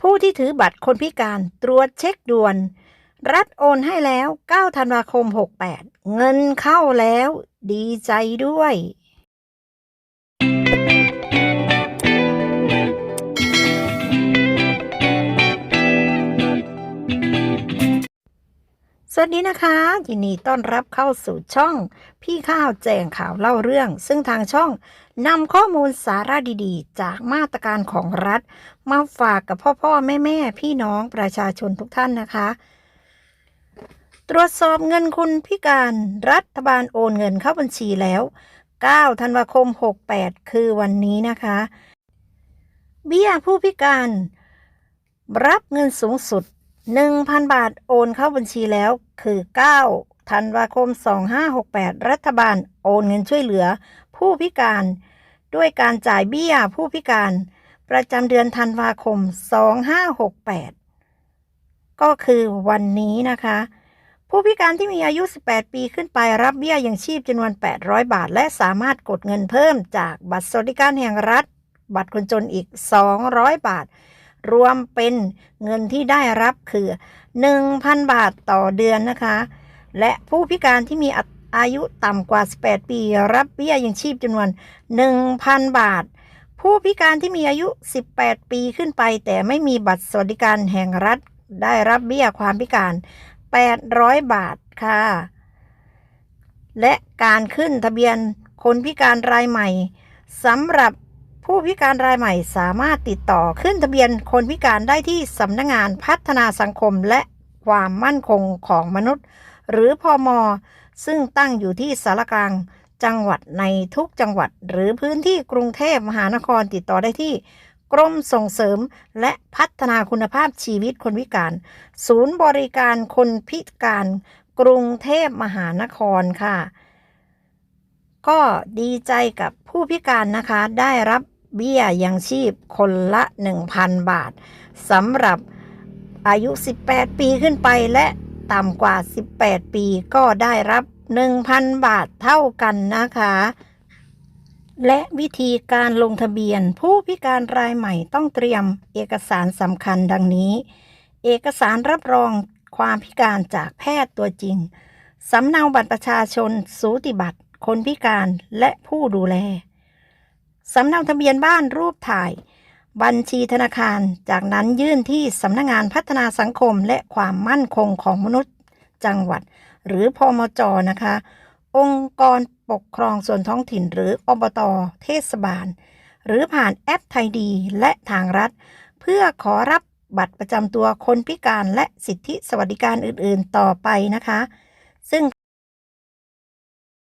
ผู้ที่ถือบัตรคนพิการตรวจเช็คด่วน รัฐโอนให้แล้ว 9 ธันวาคม 68 เงินเข้าแล้ว ดีใจด้วย วัสดีนะคะยินดีต้อนรับเข้าสู่ช่อง พี่ข้าวแจงข่าวเล่าเรื่อง ซึ่งทางช่องนำข้อมูลสาระดีๆ จากมาตรการของรัฐ มาฝากกับพ่อพ่อแม่แม่พี่น้องประชาชนทุกท่านนะคะ ตรวจสอบเงินคุณพิการรัฐบาลโอนเงินเข้าบัญชีแล้ว 9 ธันวาคม 68 คือวันนี้นะคะ เบี้ยผู้พิการ รับเงินสูงสุด 1,000 บาทโอนเข้าบัญชีแล้วคือ 9 ธันวาคม 2568 รัฐบาลโอนเงินช่วยเหลือ ผู้พิการ ด้วยการจ่ายเบี้ยผู้พิการ ประจำเดือนธันวาคม 2568 ก็คือวันนี้นะคะ ผู้พิการที่มีอายุ 18 ปีขึ้นไปรับเบี้ยยังชีพจำนวน 800 บาท และสามารถกดเงินเพิ่มจากบัตรสวัสดิการแห่งรัฐ บัตรคนจนอีก 200 บาท รวมเป็นเงินที่ได้รับคือ 1,000 บาทต่อเดือนนะคะ และผู้พิการที่มีอายุต่ำกว่า 18 ปี รับเบี้ยยังชีพจำนวน 1,000 บาท ผู้พิการที่มีอายุ 18 ปีขึ้นไป แต่ไม่มีบัตรสวัสดิการแห่งรัฐได้รับเบี้ยความพิการ 800 บาทค่ะ และการขึ้นทะเบียนคนพิการรายใหม่สำหรับ ผู้พิการรายใหม่สามารถติดต่อขึ้นทะเบียนคนพิการได้ที่สำนักงงานพัฒนาสังคมและความมั่นคงของมนุษย์ หรือพอมซึ่งตั้งอยู่ที่สารกลางจังหวัดในทุกจังหวัด หรือพื้นที่กรุงเทพมหานครติดต่อได้ที่ กรมส่งเสริมและพัฒนาคุณภาพชีวิตคนพิการ ศูนย์บริการคนพิการกรุงเทพมหานครค่ะ ก็ดีใจกับผู้พิการนะคะได้รับ เบี้ยยังชีพคนละ 1,000 บาทสำหรับอายุ 18 ปีขึ้นไปและต่ำกว่า 18 ปีก็ได้รับ 1,000 บาทเท่ากันนะคะ และวิธีการลงทะเบียน ผู้พิการรายใหม่ต้องเตรียมเอกสารสำคัญดังนี้ เอกสารรับรองความพิการจากแพทย์ตัวจริง สำเนาบัตรประชาชน สูติบัตร คนพิการและผู้ดูแล สำเนาทะเบียนบ้านรูปถ่าย บัญชีธนาคาร จากนั้นยื่นที่สำนักงงานพัฒนาสังคมและความมั่นคงของมนุษย์จังหวัด หรือพอมจนะคะ องค์กรปกครองส่วนท้องถิ่นหรืออบตเทศบาล หรือผ่านแอปไทยดีและทางรัฐ เพื่อขอรับบัตรประจำตัวคนพิการและสิทธิสวัสดิการอื่น ๆ ต่อไปนะคะ ซึ่ง